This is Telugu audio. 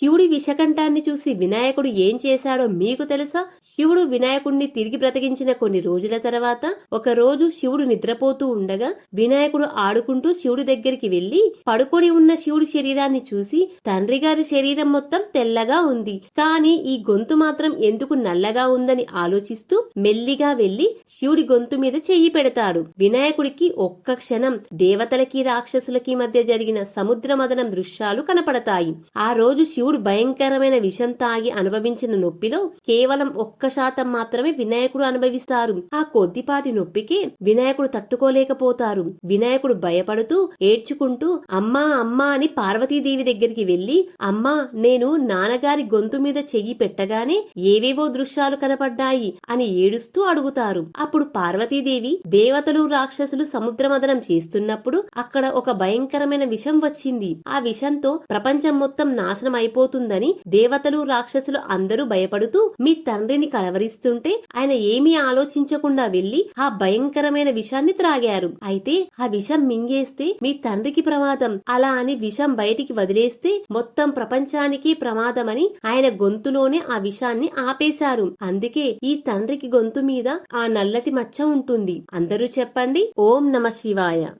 శివుడి విషకంఠాన్ని చూసి వినాయకుడు ఏం చేశాడో మీకు తెలుసా? శివుడు వినాయకుడిని తిరిగి బ్రతికించిన కొన్ని రోజుల తర్వాత ఒక రోజు శివుడు నిద్రపోతూ ఉండగా వినాయకుడు ఆడుకుంటూ శివుడి దగ్గరికి వెళ్ళి పడుకొని ఉన్న శివుడి శరీరాన్ని చూసి తండ్రి గారి శరీరం మొత్తం తెల్లగా ఉంది. కానీ ఈ గొంతు మాత్రం ఎందుకు నల్లగా ఉందని ఆలోచిస్తూ మెల్లిగా వెళ్ళి శివుడి గొంతు మీద చెయ్యి పెడతాడు. వినాయకుడికి ఒక్క క్షణం దేవతలకి రాక్షసులకి మధ్య జరిగిన సముద్ర మదనం దృశ్యాలు కనపడతాయి. ఆ రోజు శివుడు భయంకరమైన విషం తాగి అనుభవించిన నొప్పిలో కేవలం ఒక్క శాతం మాత్రమే వినాయకుడు అనుభవిస్తారు. ఆ కొద్దిపాటి నొప్పికి వినాయకుడు తట్టుకోలేకపోతారు. వినాయకుడు భయపడుతూ ఏడ్చుకుంటూ అమ్మా అమ్మా అని పార్వతీదేవి దగ్గరికి వెళ్ళి అమ్మా నేను నాన్నగారి గొంతు మీద చెయ్యి పెట్టగానే ఏవేవో దృశ్యాలు కనపడ్డాయి అని ఏడుస్తూ అడుగుతారు. అప్పుడు పార్వతీదేవి దేవతలు రాక్షసులు సముద్రమదనం చేస్తున్నప్పుడు అక్కడ ఒక భయంకరమైన విషం వచ్చింది. ఆ విషంతో ప్రపంచం మొత్తం నాశనం అయిపో అయిపోతుందని దేవతలు రాక్షసులు అందరూ భయపడుతూ మీ తండ్రిని కలవరిస్తుంటే ఆయన ఏమీ ఆలోచించకుండా వెళ్ళి ఆ భయంకరమైన విషాన్ని త్రాగారు. అయితే ఆ విషం మింగేస్తే మీ తండ్రికి ప్రమాదం. అలా అని విషం బయటికి వదిలేస్తే మొత్తం ప్రపంచానికి ప్రమాదమని ఆయన గొంతులోనే ఆ విషాన్ని ఆపేశారు. అందుకే ఈ తండ్రికి గొంతు మీద ఆ నల్లటి మచ్చ ఉంటుంది. అందరూ చెప్పండి ఓం నమ శివాయ.